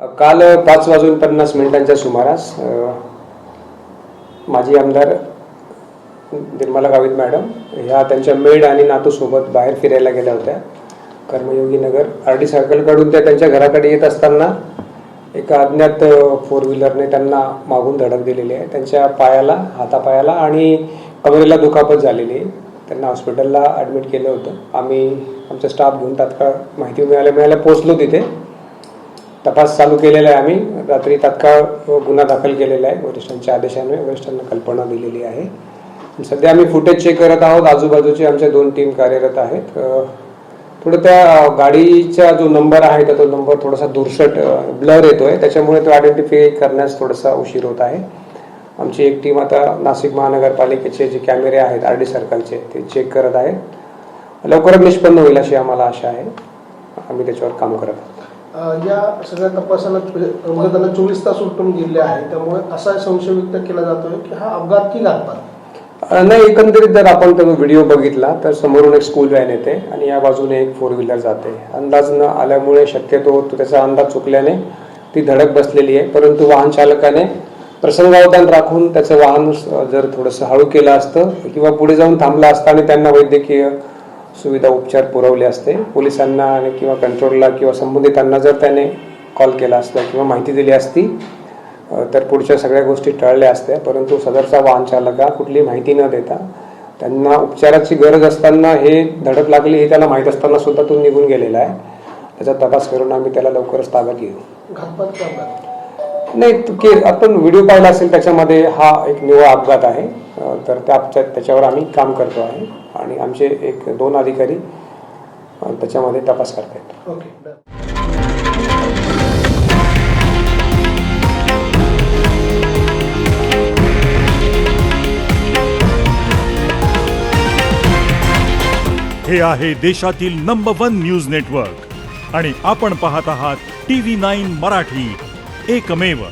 काल पाच वाजून पन्नास मिनिटांच्या सुमारास माजी आमदार निर्मला गावित मॅडम ह्या त्यांच्या मेड आणि नातूसोबत बाहेर फिरायला गेल्या होत्या. कर्मयोगी नगर आर डी सर्कलकडून त्या त्यांच्या घराकडे येत असताना एका अज्ञात फोर व्हीलरने त्यांना मागून धडक दिलेली आहे. त्यांच्या पायाला हातापायाला आणि कमरेला दुखापत झालेली आहे. त्यांना हॉस्पिटलला ॲडमिट केलं होतं. आम्ही आमचा स्टाफ घेऊन तात्काळ माहिती मिळाल्या मिळाल्या पोचलो तिथे. तपास चालू केलेला आहे आम्ही. रात्री तात्काळ गुन्हा दाखल केलेला आहे. वरिष्ठांच्या आदेशाने वरिष्ठांना कल्पना दिलेली आहे. सध्या आम्ही फुटेज चेक करत आहोत. आजूबाजूचे आमच्या दोन टीम कार्यरत आहेत. थोडं त्या गाडीचा जो नंबर आहे तो नंबर थोडासा दुरसट ब्लर येतोय. त्याच्यामुळे तो आयडेंटिफाय करण्यास थोडासा उशीर होत आहे. आमची एक टीम आता नाशिक महानगरपालिकेचे जे कॅमेरे आहेत आर डी सर्कलचे ते चेक करत आहेत. लवकरच निष्पन्न होईल अशी आम्हाला आशा आहे. आम्ही त्याच्यावर काम करत आहोत. या सगळ्या तपासाला म्हणजे मृतांना चोवीस तास उलटून गेले आहे. त्यामुळे असा संशय व्यक्त केला जातोय की हा अपघात की घातपात? नाही एकंदरीत जर आपण तो व्हिडिओ बघितला तर समोरून एक स्कूल व्हॅन येते आणि या बाजूने एक फोर व्हीलर जाते. अंदाज न आल्यामुळे शक्यतो त्याचा अंदाज चुकल्याने ती धडक बसलेली आहे. परंतु वाहन चालकाने प्रसंगावधान राखून त्याचं वाहन जर थोडंसं हळू केलं असतं किंवा पुढे जाऊन थांबलं असतं आणि त्यांना वैद्यकीय सुविधा उपचार पुरवले असते. पोलिसांना आणि किंवा कंट्रोलला किंवा संबंधितांना जर त्याने कॉल केला असता किंवा माहिती दिली असती तर पुढच्या सगळ्या गोष्टी टळल्या असत्या. परंतु सदरचा वाहन चालक कुठली माहिती न देता त्यांना उपचाराची गरज असताना हे धडक लागली हे त्याला माहीत असताना सुद्धा तो निघून गेलेला आहे. त्याचा तपास करून आम्ही त्याला लवकरच ताब्यात घेऊ. नाही के आपण व्हिडिओ पाहिला असेल त्याच्यामध्ये हा एक निव्वळ अपघात आहे. तर त्या त्याच्यावर आम्ही काम करतो आहे. आणि आमचे एक दोन अधिकारी त्याच्यामध्ये तपास करतायत. ओके. हे आहे देशातील नंबर वन न्यूज नेटवर्क आणि आपण पाहत आहात टी व्ही नाईन मराठी. एकमेव